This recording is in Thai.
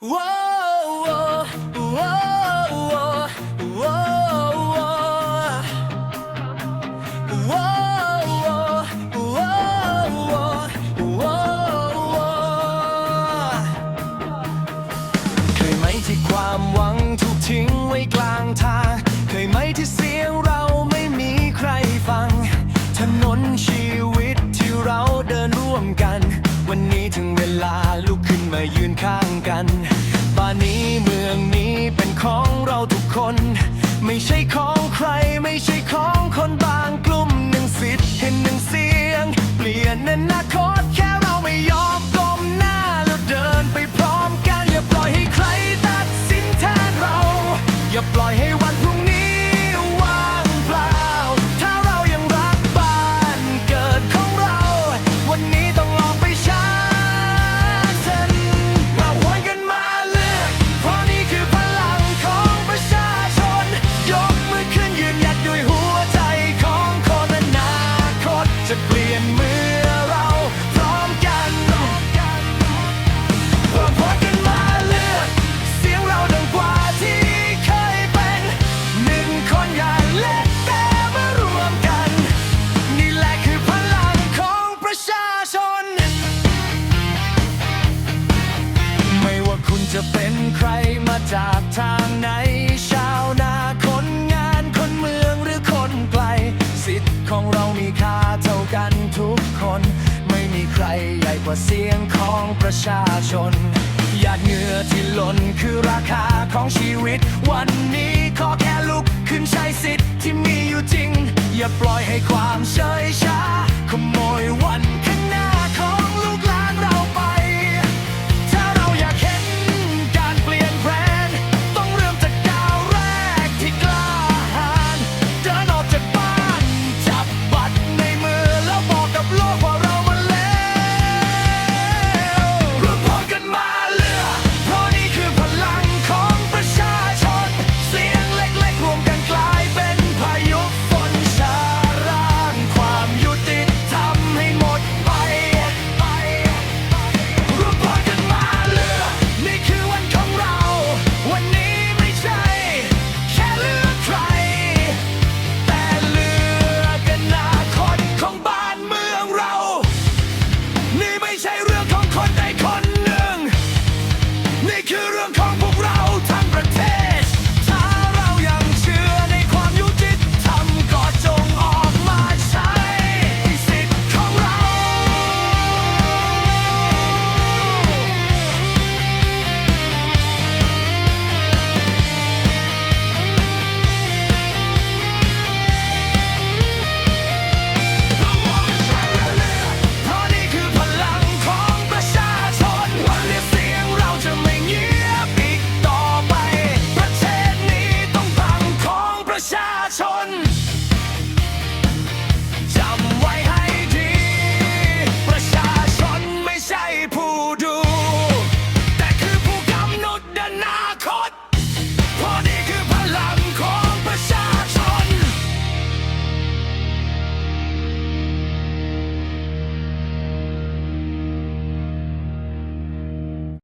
เคยไหมที่ความหวังถูกทิ้งไว้กลาง มายืนข้างกัน บ้านนี้เมืองนี้เป็นของเราทุกคน ไม่ใช่ของใครไม่ใช่ของคนบางกลุ่มหนึ่งสิทธิ์เห็นหนึ่งเสียง เปลี่ยนอนาคตแค่เราไม่ยอมก้มหน้าแล้วเดินไปพร้อมกัน อย่าปล่อยให้ใครตัดสินแทนเรา อย่าปล่อยให้วันพรุ่งนี้ มาจากทางไหน ชาวนาคนงานคนเมืองหรือคนไกล สิทธิ์ของเรามีค่าเท่ากันทุกคน ไม่มีใครใหญ่กว่าเสียงของประชาชนหยาดเหงื่อที่หล่นคือราคาของชีวิต วันนี้ขอแค่ลุกขึ้นใช้สิทธิ์ที่มีอยู่จริง อย่าปล่อยให้ความเฉยชาขโมยวัน ใช่เรื่องของคนใดคนหนึ่ง นี่คือเรื่อง